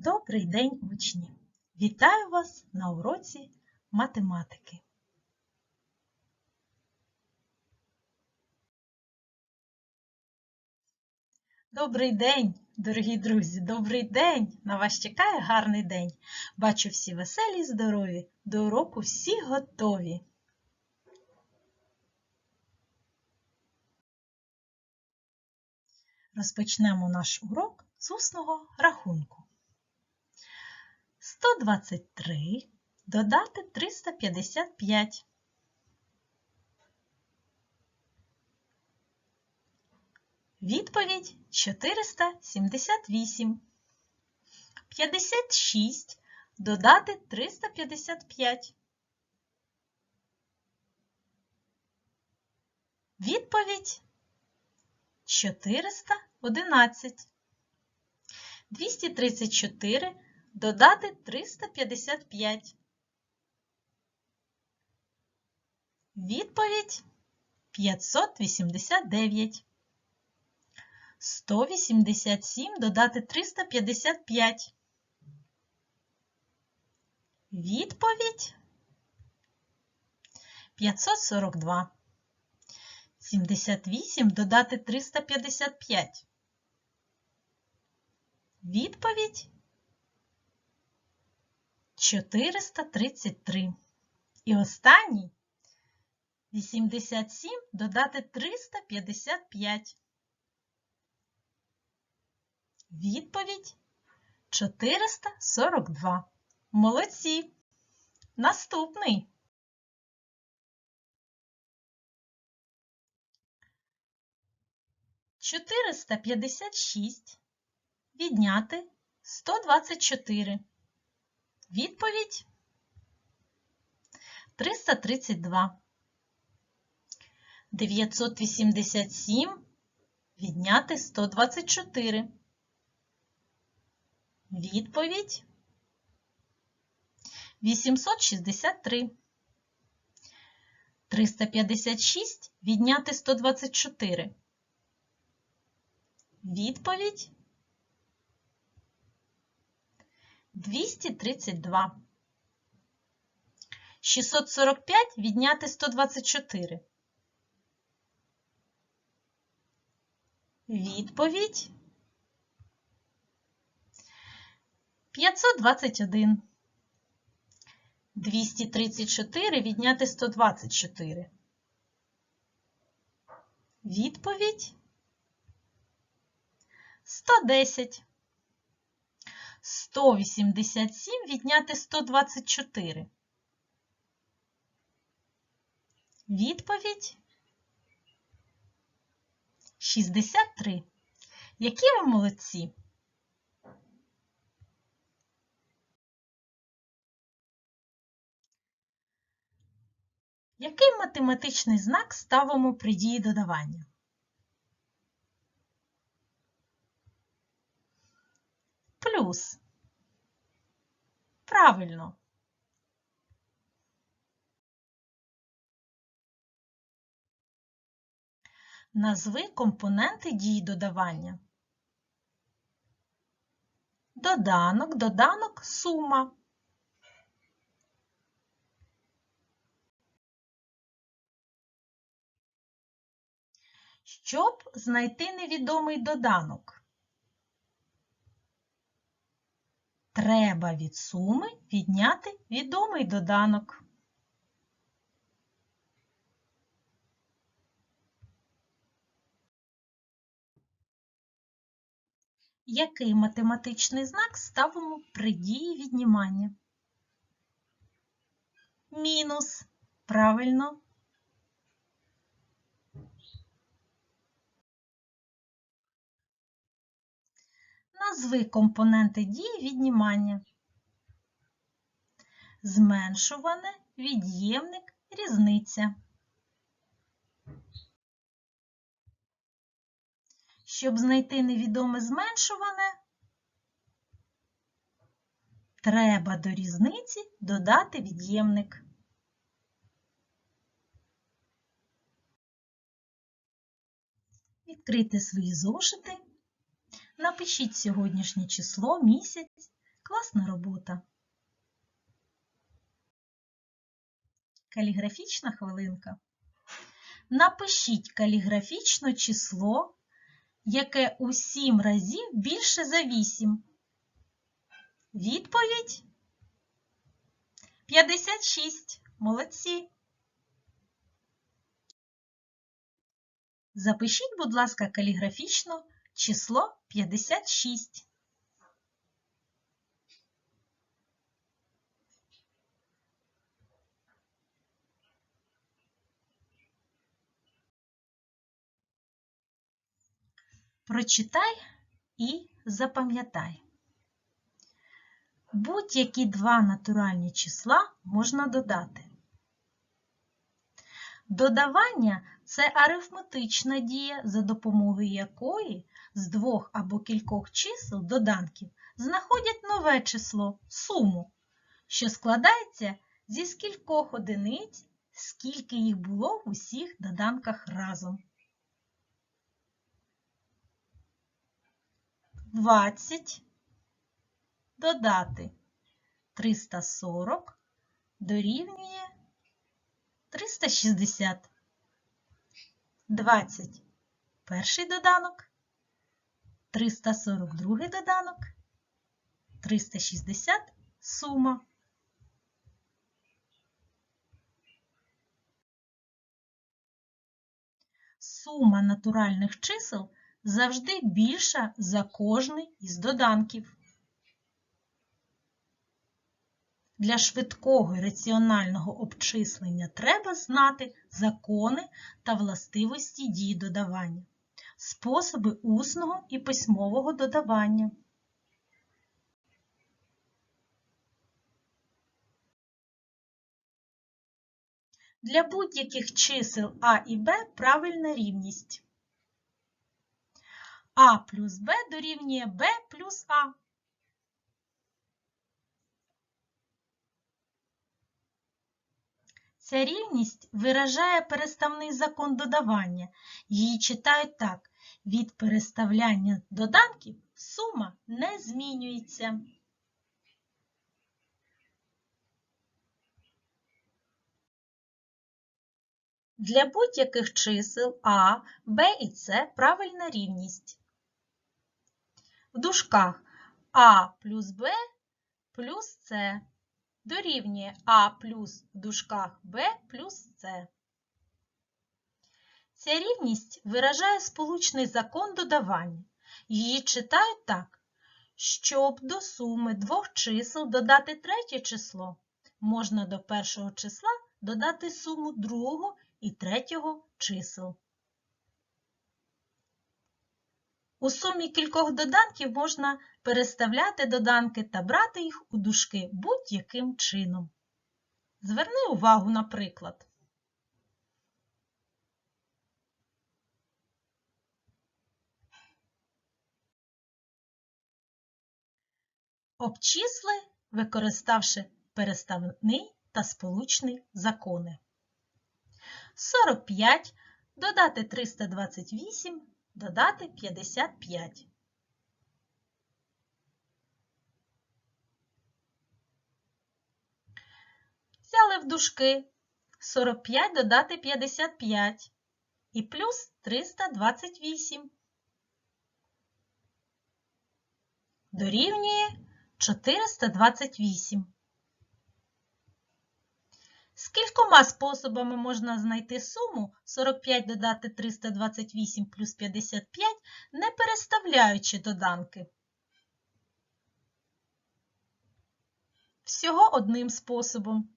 Добрий день, учні! Вітаю вас на уроці математики. Добрий день, дорогі друзі! Добрий день! На вас чекає гарний день. Бачу всі веселі й здорові. До уроку всі готові. Розпочнемо наш урок з усного рахунку. 123 додати 355. Відповідь 478. 56 додати 355. Відповідь 411. 234 додати 355. Відповідь 589. 187 додати 355. Відповідь 542. 78 додати 355. Відповідь 433. І останній 87 додати 355. Відповідь 442. Молодці. Наступний. Чотириста п'ятдесят шість відняти сто двадцять чотири. Відповідь 332. 987 відняти 124. Відповідь 863. 356 відняти 124. Відповідь 232. 645 відняти 124. Відповідь 521. 234 відняти 124. Відповідь 110. 187 відняти 124. Відповідь 63. Які ви молодці? Який математичний знак ставимо при дії додавання? Плюс. Правильно. Назви компоненти дії додавання. Доданок, доданок, сума. Щоб знайти невідомий доданок, треба від суми відняти відомий доданок. Який математичний знак ставимо при дії віднімання? Мінус. Правильно. Назви компоненти дії віднімання. Зменшуване, від'ємник, різниця. Щоб знайти невідоме зменшуване, треба до різниці додати від'ємник. Відкрийте свої зошити Напишіть сьогоднішнє число, місяць Класна робота. Каліграфічна хвилинка. Напишіть каліграфічно число, яке у 7 разів більше за 8. Відповідь 56. Молодці. Запишіть, будь ласка, каліграфічно число 56. Прочитай і запам'ятай. Будь-які два натуральні числа можна додати. Додавання це арифметична дія, за допомогою якої з двох або кількох чисел доданків знаходять нове число суму, що складається зі скількох одиниць, скільки їх було в усіх доданках разом. 20 додати 340 дорівнює 360. 20 перший доданок, 342 доданок, 360 сума. Сума натуральних чисел завжди більша за кожний із доданків. Для швидкого і раціонального обчислення треба знати закони та властивості дії додавання, способи усного і письмового додавання. Для будь-яких чисел А і Б правильна рівність. А плюс Б дорівнює Б плюс А. Ця рівність виражає переставний закон додавання. Її читають так. Від переставляння доданків сума не змінюється. Для будь-яких чисел А, Б і С правильна рівність. В дужках А плюс Б плюс С дорівнює А плюс в дужках Б плюс С. Ця рівність виражає сполучний закон додавання. Її читають так. Щоб до суми двох чисел додати третє число, можна до першого числа додати суму другого і третього чисел. У сумі кількох доданків можна переставляти доданки та брати їх у дужки будь-яким чином. Зверни увагу на приклад. Обчисли, використавши переставний та сполучний закони. 45 додати 328 додати 55. Взяли в дужки 45 додати 55 і плюс 328. Дорівнює 428. Скількома способами можна знайти суму 45 додати 328 плюс 55, не переставляючи доданки? Всього одним способом.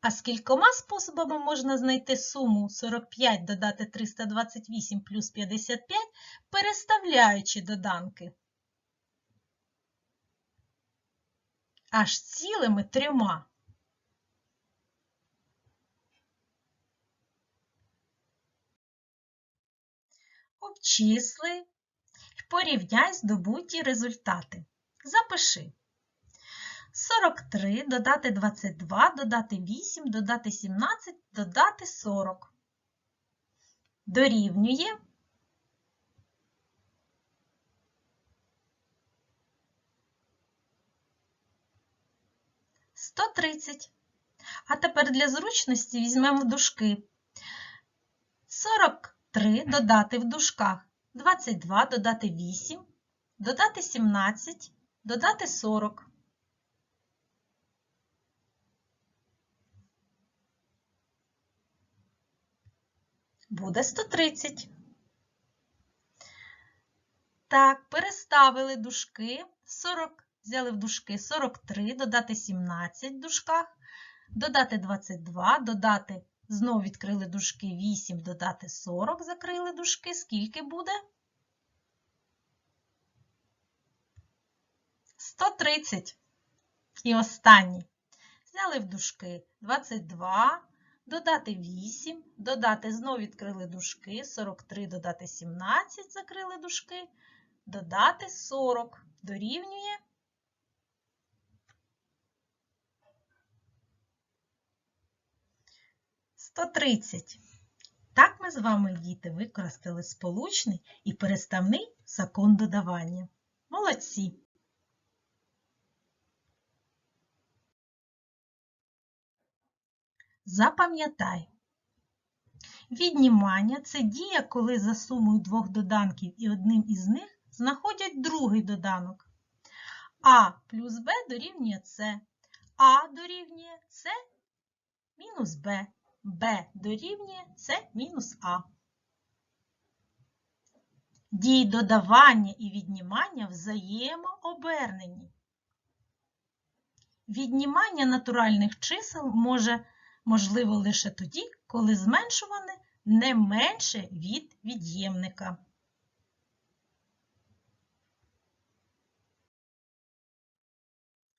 А скількома способами можна знайти суму 45 додати 328 плюс 55, переставляючи доданки? Аж цілими трьома. обчисли і порівняй здобуті результати. Запиши. 43 додати 22, додати 8, додати 17, додати 40. Дорівнює. 130. А тепер для зручності візьмемо дужки. 40 43 додати в дужках. 22 додати 8, додати 17, додати 40. Буде 130. Так, переставили дужки. 40, взяли в дужки 43, додати 17 в дужках, додати 22, додати, знову відкрили дужки 8, додати 40, закрили дужки. Скільки буде? 130. І останній. Взяли в дужки 22, додати 8, додати, знову відкрили дужки, 43, додати 17, закрили дужки, додати 40, дорівнює 130. Так ми з вами, діти, використали сполучний і переставний закон додавання. Молодці! Запам'ятай, віднімання це дія, коли за сумою двох доданків і одним із них знаходять другий доданок. А плюс Б дорівнює С, А дорівнює С мінус Б, Б дорівнює С мінус А. Дії додавання і віднімання взаємообернені. Віднімання натуральних чисел може можливо лише тоді, коли зменшуване не менше від від'ємника.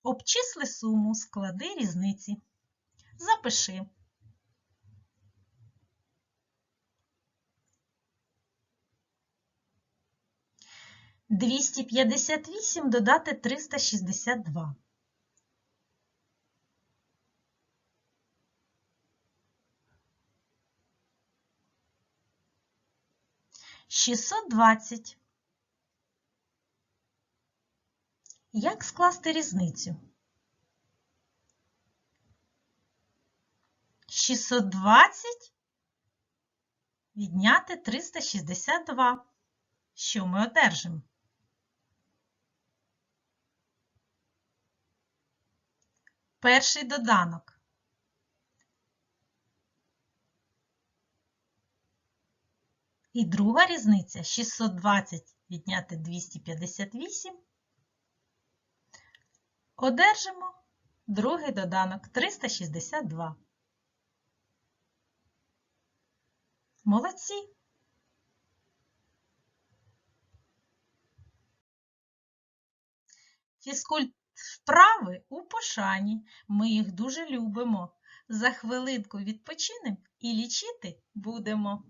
Обчисли суму, склади різниці. Запиши. Двісті п'ятдесят вісім додати триста шістдесят два. 620. Як скласти різницю? 620 відняти 362. Що ми одержимо? Перший доданок. І друга різниця 620 відняти 258. Одержимо другий доданок 362. Молодці! Фізкульт вправи у пошані. Ми їх дуже любимо. За хвилинку відпочинемо і лічити будемо.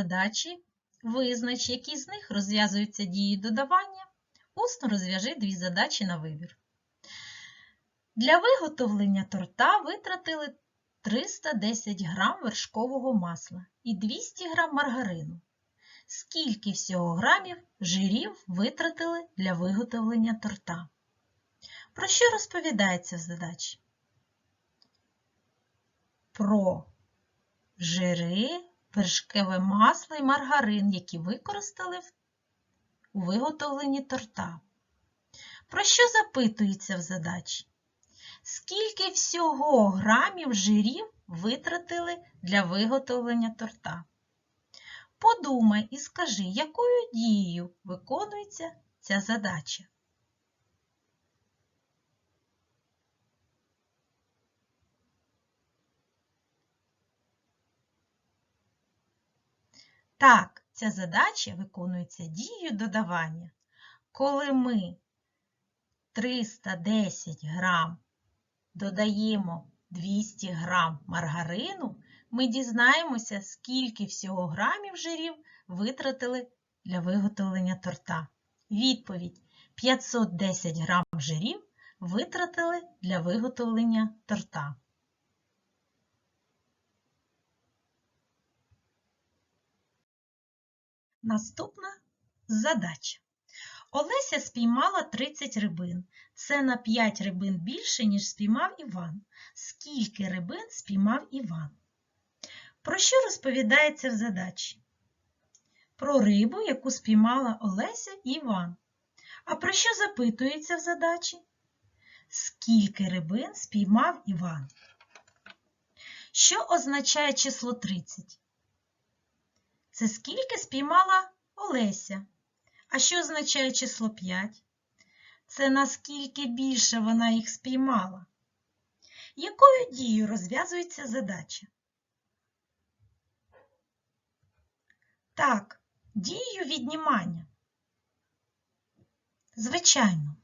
Задачі, визнач, які з них розв'язуються дії додавання. Усно розв'яжи дві задачі на вибір. Для виготовлення торта витратили 310 грам вершкового масла і 200 грам маргарину. Скільки всього грамів жирів витратили для виготовлення торта? Про що розповідається в задачі? Про жири, вершкове масло і маргарин, які використали у виготовленні торта. Про що запитується в задачі? Скільки всього грамів жирів витратили для виготовлення торта? Подумай і скажи, якою дією виконується ця задача. Так, ця задача виконується дією додавання. Коли ми 310 грам додаємо 200 грам маргарину, ми дізнаємося, скільки всього грамів жирів витратили для виготовлення торта. Відповідь: 510 грам жирів витратили для виготовлення торта. Наступна задача. Олеся спіймала 30 рибин. Це на 5 рибин більше, ніж спіймав Іван. Скільки рибин спіймав Іван? Про що розповідається в задачі? Про рибу, яку спіймала Олеся і Іван. А про що запитується в задачі? Скільки рибин спіймав Іван? Що означає число 30? Це скільки спіймала Олеся? А що означає число 5? Це наскільки більше вона їх спіймала. Якою дією розв'язується задача? Так, дією віднімання. Звичайно.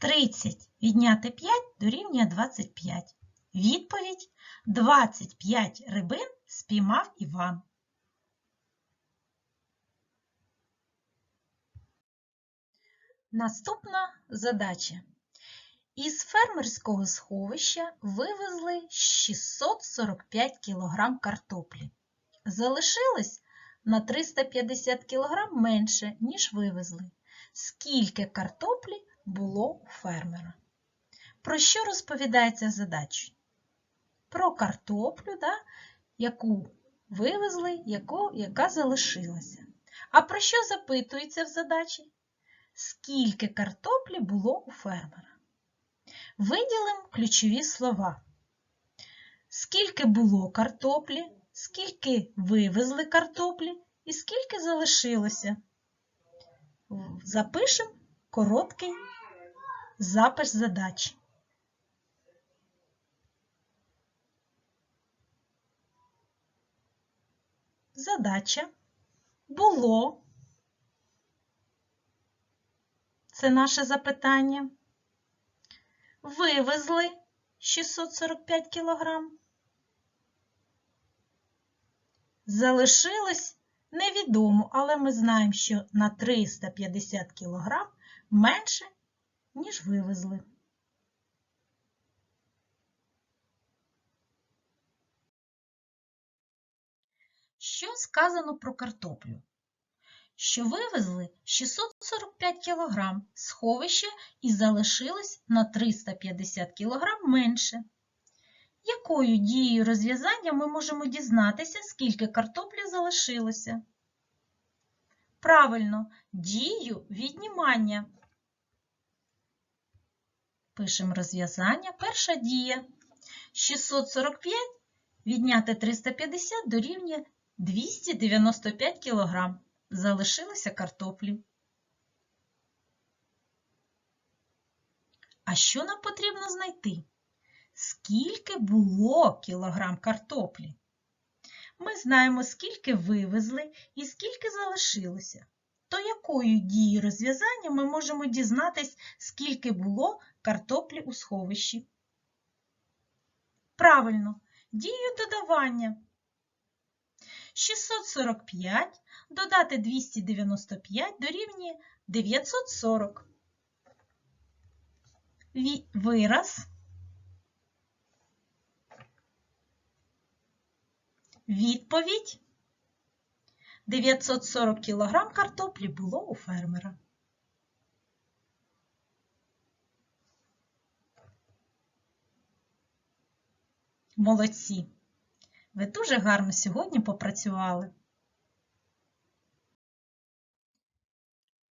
30 відняти 5 дорівнює 25. Відповідь 25 рибин спіймав Іван. Наступна задача. Із фермерського сховища вивезли 645 кг картоплі. Залишилось на 350 кг менше, ніж вивезли. Скільки картоплі було у фермера? Про що розповідається задача? Про картоплю, да, яку вивезли, яку, яка залишилася. А про що запитується в задачі? Скільки картоплі було у фермера? Виділимо ключові слова. Скільки було картоплі, скільки вивезли картоплі і скільки залишилося. Запишемо короткий запис задачі. Задача було. Це наше запитання. Вивезли 645 кілограм. Залишилось невідомо, але ми знаємо, що на 350 кілограм менше, ніж вивезли. Що сказано про картоплю? Що вивезли 645 кг сховища і залишилось на 350 кг менше. Якою дією розв'язання ми можемо дізнатися, скільки картоплі залишилося? Правильно, дію віднімання. Пишемо розв'язання. Перша дія. 645 відняти 350 дорівнює 295 кг. Залишилося картоплі. А що нам потрібно знайти? Скільки було кілограм картоплі? Ми знаємо, скільки вивезли і скільки залишилося. То якою дією розв'язання ми можемо дізнатись, скільки було картоплі у сховищі? Правильно, дією додавання. 645 додати 295 дорівнює 940. Вираз. Відповідь. 940 кг картоплі було у фермера. Молодці! Ви дуже гарно сьогодні попрацювали.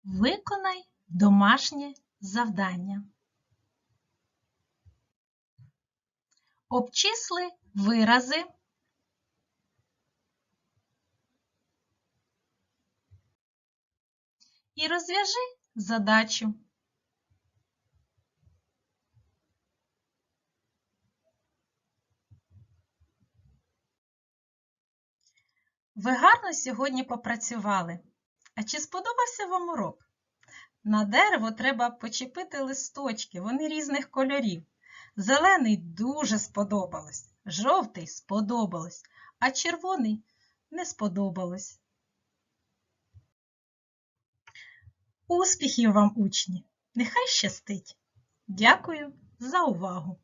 Виконай домашнє завдання. Обчисли вирази. І розв'яжи задачу. Ви гарно сьогодні попрацювали. А чи сподобався вам урок? На дерево треба почепити листочки, вони різних кольорів. Зелений дуже сподобалось, жовтий сподобалось, а червоний не сподобалось. Успіхів вам, учні! Нехай щастить! Дякую за увагу!